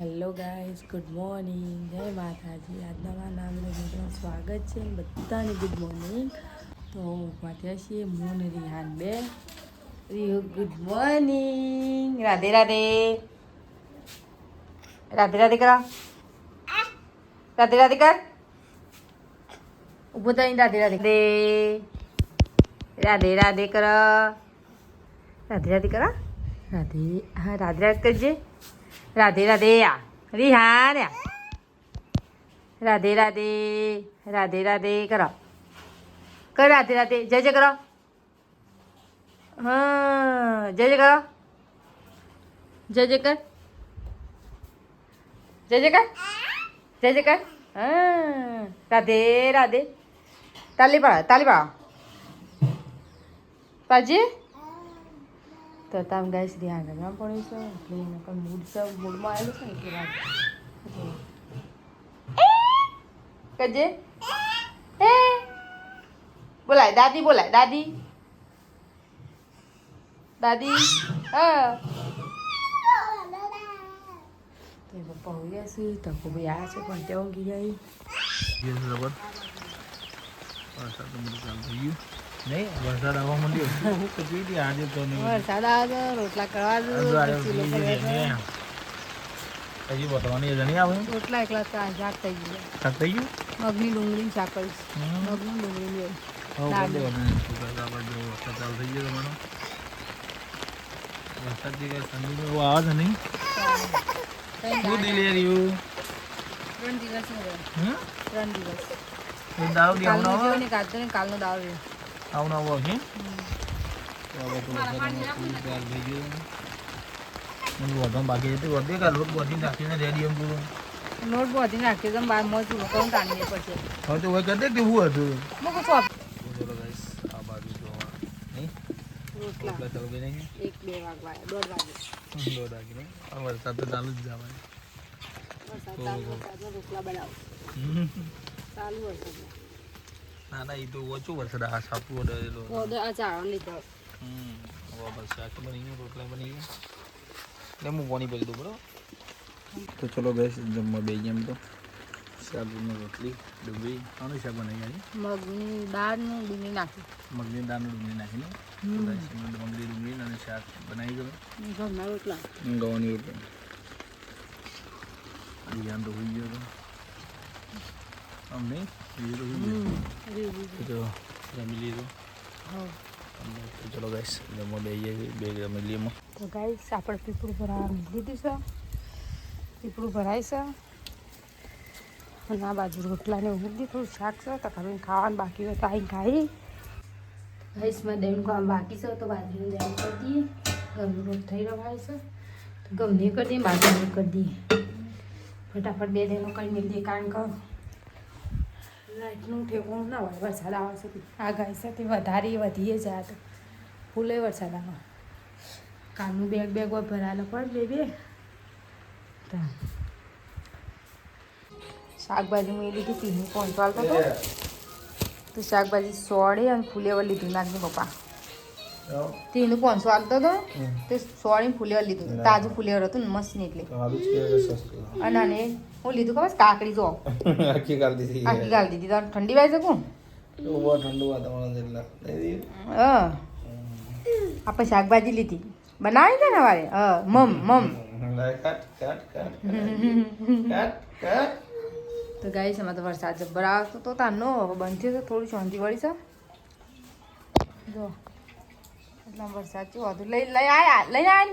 Hello guys good morning જય માતાજી. આજના મારા નામ વિડીયોમાં સ્વાગત છે બધાને ગુડ મોર્નિંગ તો વાંચ્યા છીએ મોન રિહાન બે ગુડ મોર્નિંગ રાધે રાધે. રાધે રાધે કરો. રાધે રાધે કર. ઊભો થઈને રાધે. રાધે રાધે રાધે કરો. રાધે રાધે કરો. રાધે, હા, રાધે રાધે કરજે. રાધે રાધે આ. રિહા આ. રાધે રાધે રાધે રાધે કરો. કર રાધે રાધે. જય જય કરો. હા જય જય કરો. જય જય કર. જય જય કર. જય જય કર. હા રાધે રાધે. તાલી પાડો તાલી પાડો. પાજી તો તમે ગાઈસ ધ્યાન રાખવા પડે છે. એટલે એને પણ મૂડ છે મૂડમાં આવેલું છે ને એટલે વાત. કજે? એ બોલાય, દાદી બોલાય, દાદી. દાદી, હા. તો પપ્પા હોઈ છે તો ભાઈ આવ્યા છે, પણ ત્યાં ઊંઘી જાય. તો નહીં વરસાદ આવવા માંડ્યો. હું કચી હતી આજે તો નહીં. વરસાદ આવે રોટલા કરવા હજુ બતાવવાની જણી આવે? રોટલા એકલા શાક થઈ ગયું. શાક થઈ ગયું? મગની ડુંગળી શાક કરીશ મગની દેવાનું વરસાદ ચાલુ થઈ ગયો તમારો. વરસાદ જે કાંઈ ઠંડીનો એવો આવે છે નહીં? શું દિલે ત્રણ દિવસ નો ત્રણ દિવસ. એ દારૂ કાલનો આવું જેવો આવો? ને કાલનો ને કાલનો દાવ રહ્યો. આવું આવો તો તો એમ વધો બાકી હતી વધે કાલ રોજ બધી નાખીને રેડી એમ પૂરું. નોટ બોધી નાખ્યો તો બાર મોજ કરું તાણીએ પછી. હવે તો હવે કરી દે કેવું હતું? મૂકું છું ચલો ગાઈસ આ બાજુ જોવા. નહીં રોટલા. ચાલુ કરી નાખી એક બે વાગવા દોઢ વાગે. દોઢ વાગીને આ વરસાદ તો ચાલુ જ જવાય. વરસાદ ચાલુ રોટલા બનાવો. ચાલુ વરસાદ ના ના એ તો ઓછું વરસાદ આ સાપુ આ લીધો. હમ હવે બસ બની ગયું રોટલા બની ગયા એટલે હું પાણી ભરી દઉં બરાબર? તો ચલો ગેસ જમવા બે એમ તો. શાકમાં રોટલી ડુંગળી આનું શાક બનાવી મગની દાળનું ડુંગળી નાખી. મગની દાળનું ડુંગળી નાખીને. ડુંગળી અને શાક બનાવી ગયું ઘરના રોટલા. તો હોઈ ગયો તો. આમ નહીં? તો જમી લીધું ચલો ગાઈસ જમવા બે બે જમી લઈએ તો ગાઈસ આપણે પીપળું ભરાવા લીધું છે પીપળું ભરાય છે અને આ બાજુ રોટલા ને મૂકી થોડું શાક છે તો તમે ખાવાનું બાકી હોય તો આવીને ખાઈ ગાઈસમાં દહીં કામ બાકી છે તો બાજરીનું દહીં કરી દઈએ ઘરનું રોટ થઈ રહ્યો છે તો ગમને કરી દઈએ બાજરીનું કરી દઈએ ફટાફટ બે દહીંનો કરી મેળ દઈએ કારણ કે લાઇટનું ઠેકવું ના હોય વરસાદ આવે છે આ ગાય છે તે વધારે વધીએ જાય તો. ફૂલે વરસાદ આવે કાલનું બેગ બેગ હોય ભરાયેલો પણ બે બે. શાકભાજી મેં લીધી પીનું પહોંચવાલતો હતો. તો શાકભાજી સોળે અને ફૂલેવર લીધું નાખજો પપ્પા. તીનું પાંચસો આપતો હતો તે સોળે ફૂલેવર લીધું. તાજું ફૂલેવર હતું ને મસ્ત ને એટલે. અને આને હું લીધું ખબર? કાકડી જો. આખી કાઢ દીધી. આખી ગાળી દીધી. તો ઠંડી વાય શકું? બહુ ઠંડુ હા. આપણે શાકભાજી લીધી. બનાવી છે ને વારે હ. મમ મમ. તો ગાય છે તો વરસાદ જબ્બર આવતો તો તાનો બંધ થયો થોડું શાંતિ વળી છે. જો. એટલા વરસાદ હતો. લઈ લઈ આયા? લઈને આયા ને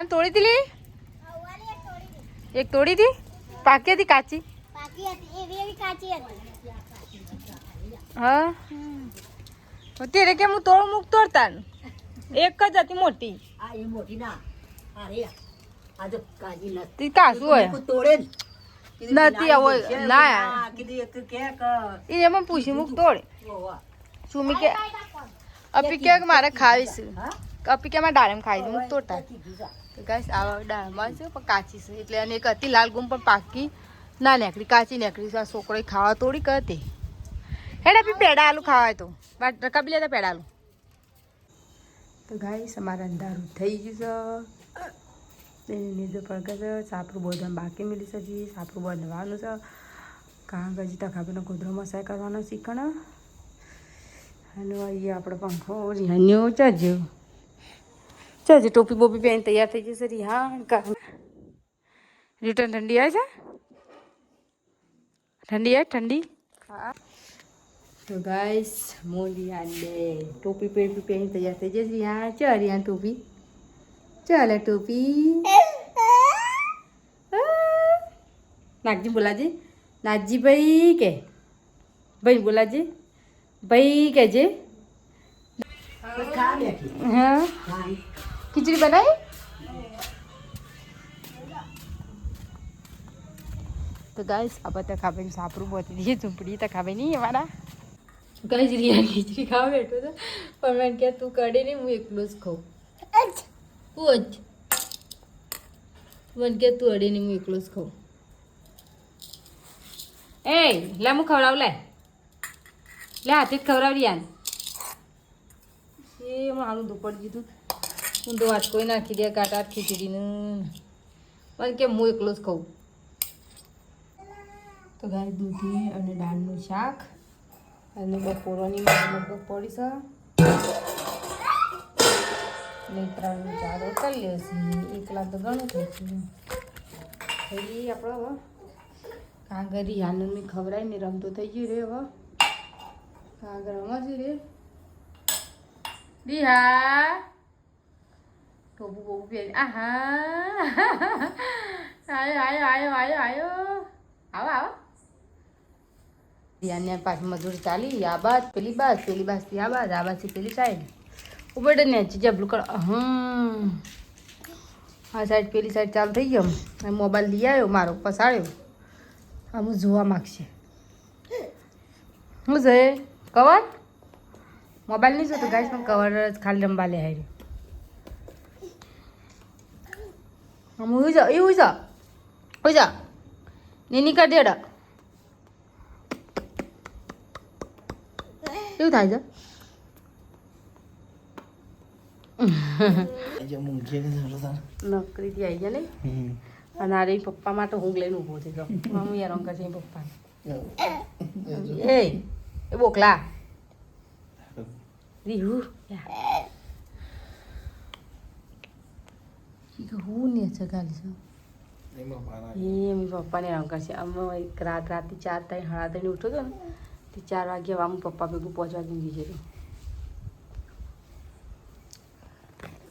પણ? તોડી હતી લી? એક તોડી હતી પાકી હતી કાચી? હા? અત્યારે કેમ હું તોડ મૂક તોડતા. એક જ હતી મોટી. આ એ મોટી ના. અરે આ. કાજી નથી તી કાસું હોય. તોડે નથી આવો ના કીધું એક કે એ એમાં પૂછી મૂક તોડે. સુમી કે અપી કે મારે ખાવીશ હા અપી કે મારે ડાળમ ખાઈ હું તોટા. તો ગાઈસ આવા દાળમાં છે પણ કાચી છે એટલે અને એક હતી લાલ ગુમ પણ પાકી ના નેકડી કાચી નેકડી છે આ છોકરો ખાવા તોડી કરતી હેડ આપી પેડા આલુ ખાવાય તો વાટ રકાબી લેતા પેડા આલુ તો ગાઈસ અમારે અંધારું થઈ ગયું છે. એની નીચે પડકે છે સાપરું બોધવાનું બાકી મળી છે હજી સાપરું બંધવાનું છે. કારણ કે હજી તકાબીનો ગોધરો મસાઈ કરવાનો શીખણ અને અહીંયા આપણે પંખો રિહાન્યો ચાજો ચાજો ટોપી બોપી પહેરીને તૈયાર થઈ જશે રિહાન કા રિટર્ન ઠંડી આવે છે? ઠંડી આવે ઠંડી? હા. તો ગાઈસ મોદી આને ટોપી પહેરી પહેરી તૈયાર થઈ જશે હા ચાલ રિહાન ટોપી? ચાલે ટોપી. નાગજી બોલાજી. નાગજી ભાઈ કે? ભાઈ બોલાજી. ભાઈ કહેજે હા? ખીચડી બનાવી? તો ગાઈસ આ બધા ખાবে સાપરું પહોંચી દઈએ ઝૂંપડી તો ખાવે નહીં અમારા ગાઈસ રિયા ખીચડી ખાવા બેઠો તો પણ મને કે તું કડે નહીં હું એકલો જ ખાઉં. તું જ. મને કે તું અડે નહીં હું એકલો જ ખાઉં. એ લે હું ખવડાવ લે. લે હાથે જ ખવડાવ રિયાન એ મારું પડી દીધું હું તો વાત કોઈ નાખી દે, કાંટા ખીચડીનું. પણ કે હું એકલો જ ખાઉં? તો ગાય દૂધી અને દાળનું શાક. અને બપોરોની લગભગ પડી છે. ને ત્રણ ચાર કરી લેશે એકલા તો ઘણું થઈ ગયું. થઈ આપણે હવે. કાંગરી આનંદ મેં ખવડાય ને રમતો થઈ ગયું રે હવે. કાંગર રમાશે રે. બિહા ટોપુ બોપુ પહેરી. આહા. આયો આયો આયો આયો આયો. આવો આવો. યાને પાછી મજૂરી ચાલી. આ બાદ પેલી બાદ પેલી બાજથી આ બાદ આ બાજથી પેલી સાઈડ ઉબડે ને જબલું કર હમ. આ સાઈડ પેલી સાઈડ ચાલુ થઈ ગયો. મોબાઈલ લઈ આવ્યો મારો પસાડ્યો. આમ જોવા માગશે. હું જઈએ કવર મોબાઈલ નહીં જોતો ગાઈસ પણ કવર જ ખાલી રમવા લે હારી આમ ઉઈ જા ઉઈ જા ઉઈ જા. નીની અડા કેવું થાય છે? નોકરીથી આવી ગયા નહીં અને આ પપ્પા માટે હું લઈને ઊભો થઈ ગયો. મમ્મી યાર અંકલ છે પપ્પા એ. એ બોકલા રીહુ હું ને છે ગાલી છે એ એમ પપ્પાને અંકલ કરશે અમે એક રાત રાતથી ચાર ત્રણ સાડા ત્રણ ઉઠો હતો ને તે ચાર વાગ્યા આમ પપ્પા ભેગું પહોંચવા દીધી જતો